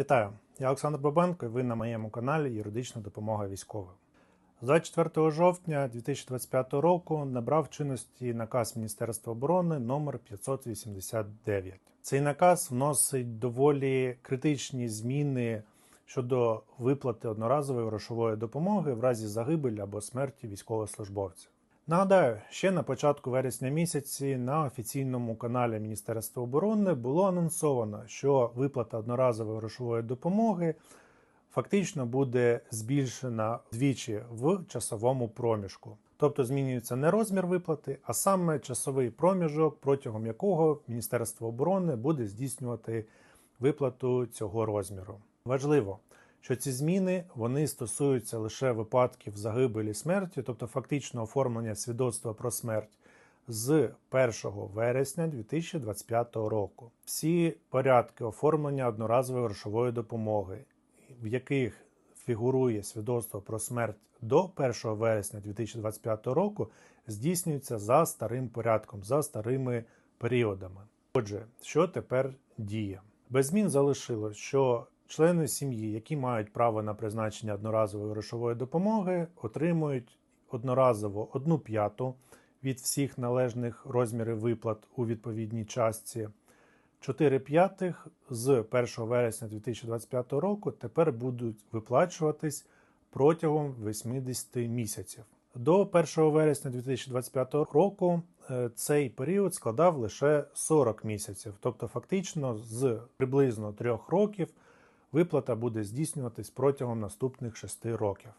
Вітаю, я Олександр Бабенко і ви на моєму каналі Юридична допомога військовим. З 24 жовтня 2025 року набрав чинності наказ Міністерства оборони номер 589. Цей наказ вносить доволі критичні зміни щодо виплати одноразової грошової допомоги в разі загибелі або смерті військовослужбовців. Нагадаю, ще на початку вересня місяці на офіційному каналі Міністерства оборони було анонсовано, що виплата одноразової грошової допомоги фактично буде збільшена вдвічі в часовому проміжку. Тобто змінюється не розмір виплати, а саме часовий проміжок, протягом якого Міністерство оборони буде здійснювати виплату цього розміру. Важливо, що ці зміни вони стосуються лише випадків загибелі смерті, тобто фактично оформлення свідоцтва про смерть з 1 вересня 2025 року. Всі порядки оформлення одноразової грошової допомоги, в яких фігурує свідоцтво про смерть до 1 вересня 2025 року, здійснюються за старим порядком, за старими періодами. Отже, що тепер діє? Без змін залишилось, що члени сім'ї, які мають право на призначення одноразової грошової допомоги, отримують одноразово одну п'яту від всіх належних розмірів виплат у відповідній частці. 4 п'ятих з 1 вересня 2025 року тепер будуть виплачуватись протягом 80 місяців. До 1 вересня 2025 року е, цей період складав лише 40 місяців, тобто фактично з приблизно 3 років виплата буде здійснюватись протягом наступних 6 років.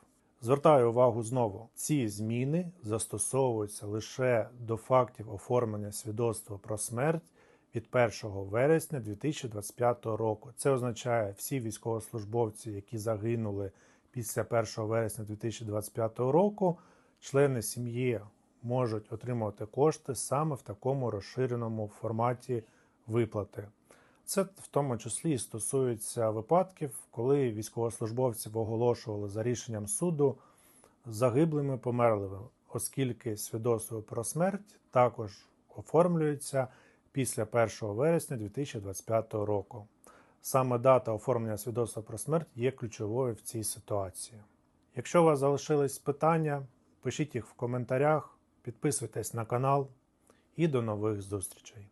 Звертаю увагу знову: ці зміни застосовуються лише до фактів оформлення свідоцтва про смерть від 1 вересня 2025 року. Це означає всі військовослужбовці, які загинули після 1 вересня 2025 року, члени сім'ї можуть отримувати кошти саме в такому розширеному форматі виплати. Це в тому числі стосується випадків, коли військовослужбовців оголошували за рішенням суду загиблими померлими, оскільки свідоцтво про смерть також оформлюється після 1 вересня 2025 року. Саме дата оформлення свідоцтва про смерть є ключовою в цій ситуації. Якщо у вас залишились питання, пишіть їх в коментарях, підписуйтесь на канал і до нових зустрічей.